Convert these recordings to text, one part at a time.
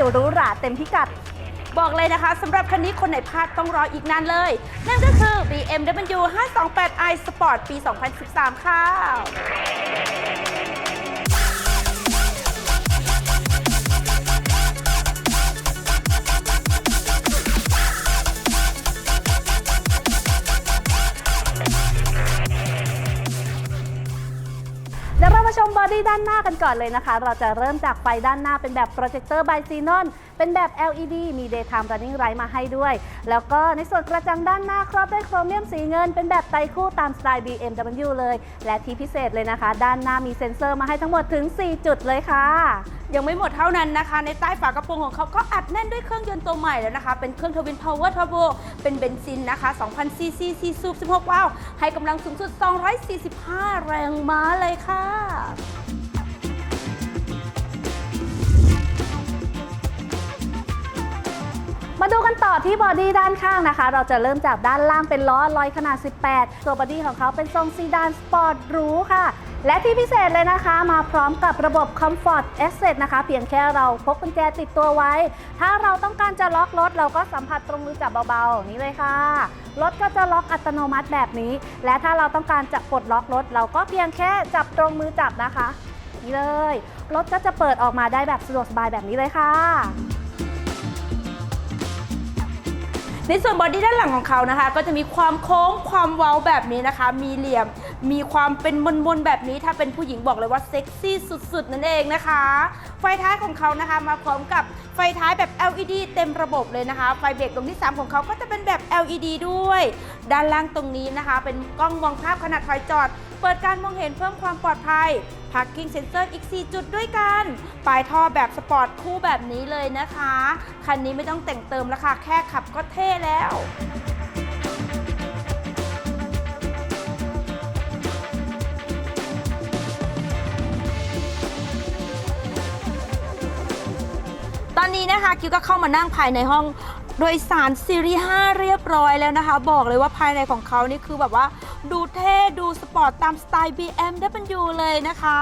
หรูหราเต็มพิกัด บอกเลยนะคะสำหรับคันนี้คนไหนพลาดต้องรออีกนานเลย นั่นก็คือ BMW 528i Sport ปี 2013 ค่ะ มาชมบอดี้ด้านหน้ากันก่อนเลยนะคะ เราจะเริ่มจากไฟด้านหน้าเป็นแบบโปรเจคเตอร์ไบซีนอนเป็นแบบ LED มี Daytime Running Light มาให้ด้วย แล้วก็ในส่วนกระจังด้านหน้าครอบด้วยโครเมียมสีเงิน เป็นแบบไตรคู่ตามสไตล์ BMW เลย และที่พิเศษเลยนะคะ ด้านหน้ามีเซ็นเซอร์มาให้ทั้งหมดถึง 4 จุดเลยค่ะ ยังไม่หมดเท่านั้นนะคะ ในใต้ฝากระโปรงของเขาก็อัดแน่นด้วยเครื่องยนต์ตัวใหม่แล้วนะคะ เป็นเครื่องทวินพาวเวอร์ท r โบเป็นเบนซินนะคะ2,000ซีซีซีซูบ16ว้าวให้กำลังสูงสุด 245 แรงม้าเลยค่ะ มาดูกันต่อที่บอดี้ด้านข้างนะคะ เราจะเริ่มจากด้านล่างเป็นล้อลอยขนาด 18 ตัวบอดี้ของเขาเป็นทรงซีดานสปอร์ตหรูค่ะ และที่พิเศษเลยนะคะ มาพร้อมกับระบบ Comfort Access นะคะ เพียงแค่เราพกกุญแจติดตัวไว้ ถ้าเราต้องการจะล็อกรถ เราก็สัมผัสตรงมือจับเบาๆ นี่เลยค่ะ รถก็จะล็อกอัตโนมัติแบบนี้ และถ้าเราต้องการจะปลดล็อกรถ เราก็เพียงแค่จับตรงมือจับนะคะ นี่เลย รถก็จะเปิดออกมาได้แบบสะดวกสบายแบบนี้เลยค่ะ ในส่วนบอดี้ด้านหลังของเขานะคะ ก็จะมีความโค้งความเว้าแบบนี้นะคะ มีเหลี่ยม มีความเป็นมนๆแบบนี้ถ้าเป็นผู้หญิงบอกเลยว่าเซ็กซี่สุดๆ นั่นเองนะคะ ไฟท้ายของเขานะคะมาพร้อมกับไฟท้ายแบบ LED เต็มระบบเลยนะคะ ไฟเบรกดวงที่ 3 ของเขาก็จะเป็นแบบ LED ด้วย ด้านล่างตรงนี้นะคะ เป็นกล้องมองภาพขนาดถอยจอด เปิดการมองเห็นเพิ่มความปลอดภัย Parking Sensor อีก 4 จุดด้วยกัน ปลายท่อแบบสปอร์ตคู่แบบนี้เลยนะคะ คันนี้ไม่ต้องแต่งเติมแล้วค่ะ แค่ขับก็เท่แล้ว อนนี้นะคะกิวก็เข้ามานั่งภายในห้องโดยสารซีรีส์5เรียบร้อยแล้วนะคะ บอกเลยว่าภายในของเขานี่คือแบบว่า ดูเท่ดูสปอร์ตตามสไตล์ BMW เลยนะคะ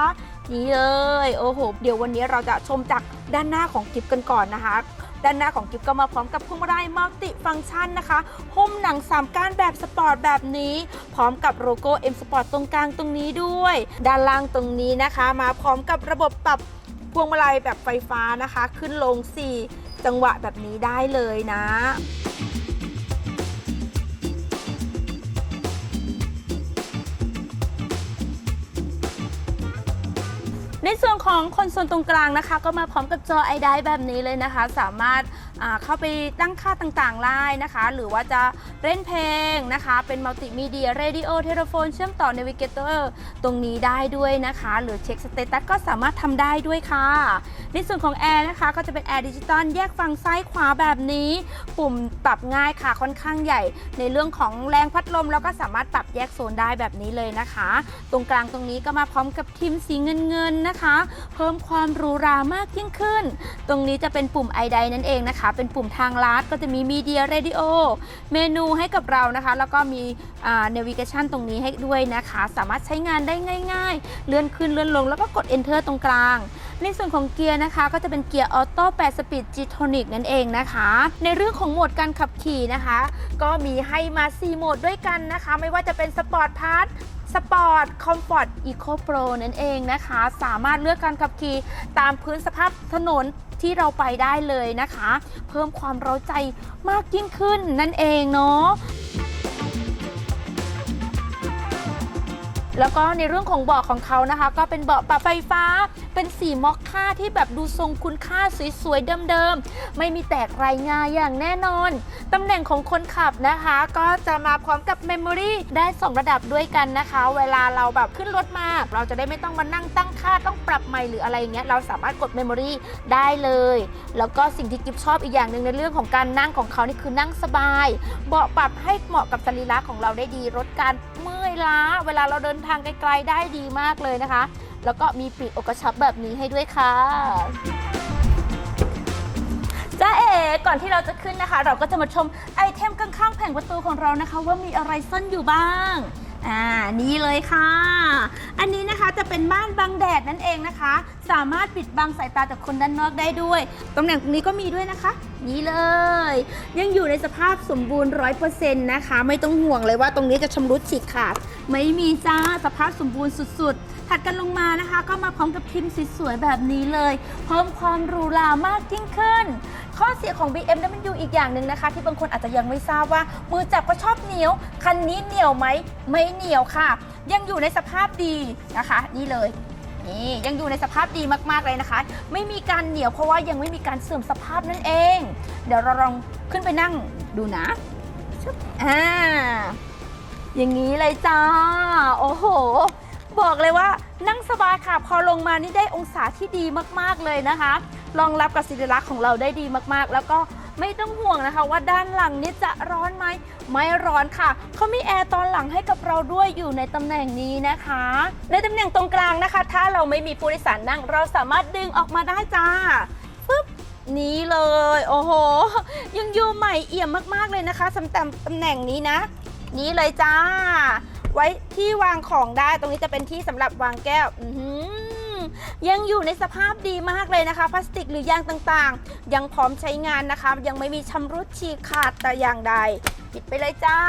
นี่เลยโอ้โหเดี๋ยววันนี้เราจะชมจากด้านหน้าของกิฟกันก่อนนะคะ ด้านหน้าของกิฟก็มาพร้อมกับพวงมาลัยมัลติฟังก์ชันนะคะหุ้มหนัง3ก้านแบบสปอร์ตแบบนี้ พร้อมกับโลโก้ M Sport ตรงกลางตรงนี้ด้วย ด้านล่างตรงนี้นะคะ มาพร้อมกับระบบปรับ พวงมาลัยแบบไฟฟ้านะคะ ขึ้นลง 4 จังหวะแบบนี้ได้เลยนะ ในส่วนของคอนโซลตรงกลางนะคะ ก็มาพร้อมกับจอไอไดแบบนี้เลยนะคะ สามารถเข้าไปตั้งค่าต่างๆได้นะคะ หรือว่าจะเล่นเพลงนะคะ เป็นมัลติมีเดียเรดิโอเทเลโฟนเชื่อมต่อ n น v i เกเตอร์ตรงนี้ได้ด้วยนะคะ หรือเช็คสเตตัสก็สามารถทำได้ด้วยค่ะ ในส่วนของแอร์นะคะก็จะเป็นแอร์ดิจิตอลแยกฝั่งซ้ายขวาแบบนี้ ปุ่มปรับง่ายค่ะค่อนข้างใหญ่ ในเรื่องของแรงพัดลม แล้วก็สามารถปรับแยกโซนได้แบบนี้เลยนะคะ ตรงกลางตรงนี้ก็มาพร้อมกับทิมสีเงินเงินๆนะคะ เพิ่มความหรูหรามากยิ่งขึ้น ตรงนี้จะเป็นปุ่มไอไดนั่นเองนะคะ เป็นปุ่มทางลัดก็จะมีมีเดียเรดิโอเมนูให้กับเรานะคะ แล้วก็มีเนวิเกชันตรงนี้ให้ด้วยนะคะ สามารถใช้งานได้ง่าย ๆ เลื่อนขึ้นเลื่อนลงแล้วก็กด Enter ตรงกลาง ในส่วนของเกียร์นะคะ ก็จะเป็นเกียร์ออโต้8สปีด G Tonic นั่นเองนะคะ ในเรื่องของโหมดการขับขี่นะคะ ก็มีให้มา 4 โหมดด้วยกันนะคะ ไม่ว่าจะเป็นสปอร์ตพาร์ท สปอร์ตคอมฟอร์ตอีโคโปรนั่นเองนะคะ สามารถเลือกการขับขี่ตามพื้นสภาพถนนที่เราไปได้เลยนะคะ เพิ่มความเร้าใจมากยิ่งขึ้นนั่นเองเนาะแล้วก็ในเรื่องของเบาะของเขานะคะ ก็เป็นเบาะปรับไฟฟ้าเป็นสีมอคค่าที่แบบดูทรงคุณค่าสวยๆเดิมๆ ไม่มีแตกรายงาอย่างแน่นอน ตำแหน่งของคนขับนะคะ ก็จะมาพร้อมกับเมมโมรีได้2ระดับด้วยกันนะคะ เวลาเราแบบขึ้นรถมา เราจะได้ไม่ต้องมานั่งตั้งค่าต้องปรับใหม่หรืออะไรเงี้ยเราสามารถกดเมมโมรีได้เลย แล้วก็สิ่งที่กิฟชอบอีกอย่างหนึ่งในเรื่องของการนั่งของเขานี่คือนั่งสบาย เบาะปรับให้เหมาะกับสรีระของเราได้ดีลดการเมื่อยล้า เวลาเราเดินทางไกลๆได้ดีมากเลยนะคะ แล้วก็มีปีกอกกระชับแบบนี้ให้ด้วยค่ะจ้าเอ๋ก่อนที่เราจะขึ้นนะคะ เราก็จะมาชมไอเทมข้างๆแผงประตูของเรานะคะ ว่ามีอะไรซ่อนอยู่บ้างอ่านี่เลยค่ะ อันนี้นะคะจะเป็นม่านบังแดดนั่นเองนะคะ สามารถปิดบังสายตาจากคนด้านนอกได้ด้วยตำแหน่งตรงนี้ก็มีด้วยนะคะ นี่เลย ยังอยู่ในสภาพสมบูรณ์ร้อยเปอร์เซ็นต์นะคะ ไม่ต้องห่วงเลยว่าตรงนี้จะชำรุดฉีกขาด ไม่มีจ้าสภาพสมบูรณ์สุดๆ ถัดกันลงมานะคะ ก็มาพร้อมกับพิมพ์สวยๆแบบนี้เลย เพิ่มความหรูหรามากยิ่งขึ้น ข้อเสียของ BMW อีกอย่างหนึ่งนะคะ ที่บางคนอาจจะยังไม่ทราบว่า มือจับก็ชอบเหนียว คันนี้เหนียวไหมไม่เหนียวค่ะ ยังอยู่ในสภาพดีนะคะ นี่เลย นี่ยังอยู่ในสภาพดีมากๆเลยนะคะ ไม่มีการเหนียวเพราะว่ายังไม่มีการเสื่อมสภาพนั่นเอง เดี๋ยวเราลองขึ้นไปนั่งดูนะชึบอ่าอย่างนี้เลยจ้า โอ้โห บอกเลยว่านั่งสบายค่ะ พอลงมานี่ได้องศาที่ดีมากๆเลยนะคะ รองรับกับสิริลักษณ์ของเราได้ดีมากๆ แล้วก็ ไม่ต้องห่วงนะคะว่าด้านหลังนี่จะร้อนไหมไม่ร้อนค่ะ เขามีแอร์ตอนหลังให้กับเราด้วยอยู่ในตำแหน่งนี้นะคะ ในตำแหน่งตรงกลางนะคะ ถ้าเราไม่มีผู้โดยสารนั่ง เราสามารถดึงออกมาได้จ้าปึ๊บนี้เลย โอ้โห ยังอยู่ใหม่เอี่ยมมากๆเลยนะคะสำหรับตำแหน่งนี้นะ นี้เลยจ้า ไว้ที่วางของได้ตรงนี้จะเป็นที่สำหรับวางแก้ว อือ ยังอยู่ในสภาพดีมากเลยนะคะ พลาสติกหรือยางต่างๆ ยังพร้อมใช้งานนะคะ ยังไม่มีชำรุดฉีกขาดแต่อย่างใดปิดไปเลยจ้า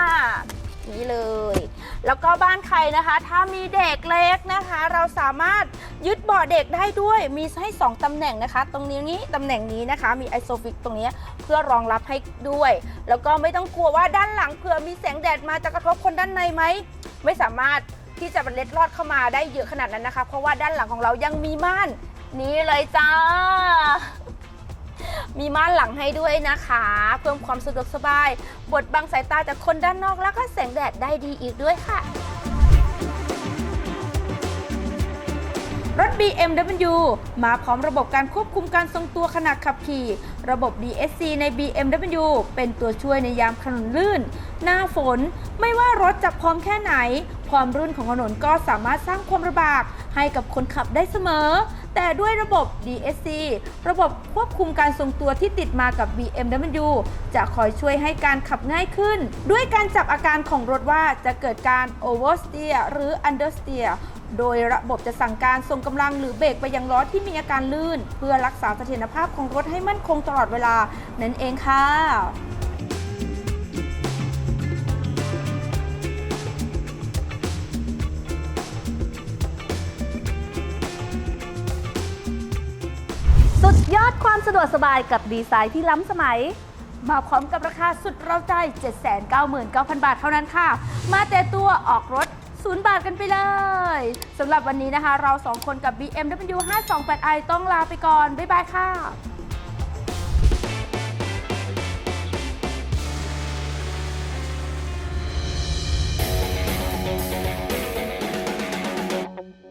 นี่เลย แล้วก็บ้านใครนะคะ ถ้ามีเด็กเล็กนะคะ เราสามารถยึดเบาะเด็กได้ด้วย มีให้ 2ตำแหน่งนะคะ ตรงนี้นี้ตำแหน่งนี้นะคะ มีไอโซฟิกตรงนี้เพื่อรองรับให้ด้วย แล้วก็ไม่ต้องกลัวว่าด้านหลังเผื่อมีแสงแดดมาจะกระทบคนด้านในไหม ไม่สามารถ ที่จะเล็ดลอดเข้ามาได้เยอะขนาดนั้นนะคะ เพราะว่าด้านหลังของเรายังมีม่านนี่เลยจ้า มีม่านหลังให้ด้วยนะคะ เพิ่มความสะดวกสบาย บดบังสายตาจากคนด้านนอกแล้วก็แสงแดดได้ดีอีกด้วยค่ะ รถ BMW มาพร้อมระบบการควบคุมการทรงตัวขณะขับขี่ ระบบ DSC ใน BMW เป็นตัวช่วยในยามถนนลื่น หน้าฝน ไม่ว่ารถจะพร้อมแค่ไหนความรุ่นของถนนก็สามารถสร้างความระบากให้กับคนขับได้เสมอ แต่ด้วยระบบ DSC ระบบควบคุมการทรงตัวที่ติดมากับ BMW จะคอยช่วยให้การขับง่ายขึ้น ด้วยการจับอาการของรถว่าจะเกิดการ oversteer หรือ understeer โดยระบบจะสั่งการส่งกำลังหรือเบรกไปยังล้อที่มีอาการลื่น เพื่อรักษาเสถียรภาพของรถให้มั่นคงตลอดเวลานั่นเองค่ะ สุดยอดความสะดวกสบายกับดีไซน์ที่ล้ำสมัย มาพร้อมกับราคาสุดเราใจ 799,000 บาทเท่านั้นค่ะ มาแต่ตัวออกรถ 0 บาทกันไปเลยสำหรับวันนี้นะคะ เราสองคนกับ BMW 528i ต้องลาไปก่อน บ๊ายบายค่ะ